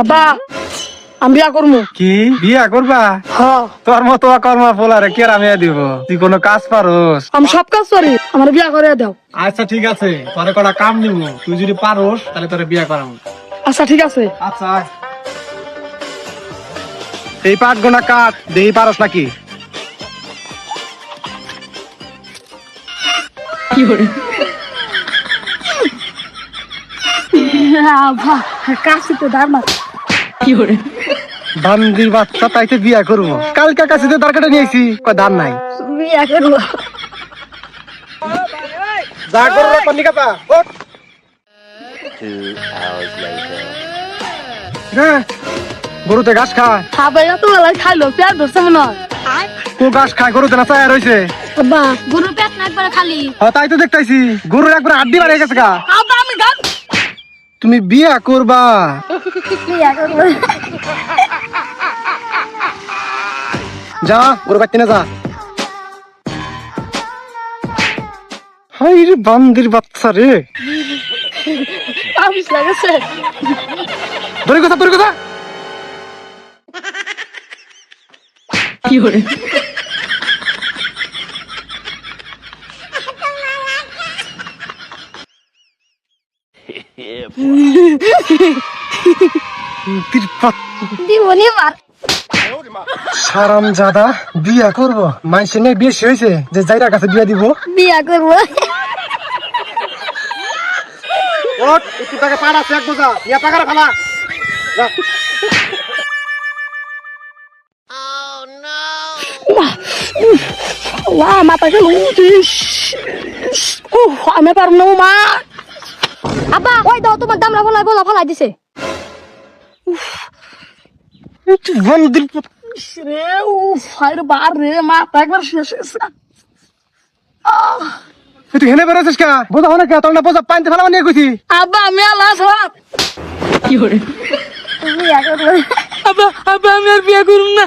আব্বা আমি বিয়া করব কি? বিয়া করবা? হ তোর মতো কর্মা পোলারে কে রামিয়া দিব? তুই কোনো কাজ পারোস? আমি সব কাজ করি আমার বিয়া করে দাও। আচ্ছা ঠিক আছে। তোরে কটা কাম নিব তুই যদি পারোস তাহলে তোরে বিয়া করাবো আচ্ছা ঠিক আছে। আচ্ছা এই পাঁচ গোনা কাট দেহি পারস নাকি? আব্বা কাশিতে না বান্দির বাচ্চা তাইতে বিয়া করব। কালকা কাছে তার কাটা নিয়েছি দাম নাই। বিয়া করব। যা পানি কাপা. হ্যাঁ গরুতে ঘাস খায় আব্বা এত বেলা খাইলো পেট ধরছে মনে হয়। ও ঘাস খায় গরুতে না চায় রয়েছে আব্বা পেট না একবারে খালি। হ্যাঁ তাই তো দেখতাইছি। গরুর একবার আড্ডি বাড়ে গেছে গা। তুমি বিয়া করবা। যা ওর বাড়তে না যা। হাই রে বান্দির বাচ্চা রে। ধরে কথা ধরে কথা Yeah, বান্দির দিবনি মার সারাম জাদা বিয়া করব। মাইসে নেই বেশি হয়েছে যে যাইরা কাছে বিয়া দিব। বিয়া করব। ওট একটু টাকা পাড়া বোঝা। ইয়া ফেলা আব্বা ওই দাও তোমার দামরা ফলাই বলা ফলাই দিছে রে ও ফাইর বার রে মাথা একবার শেষ হয়েছে। তুই হেনে বেরোছিস কা? বোঝা হনে কা? তোর না বোঝা পানিতে ফেলা নিয়ে কইছি। আব্বা আমি সালাম বিয়া করব আব্বা আব্বা আমি আর বিয়া করুম না।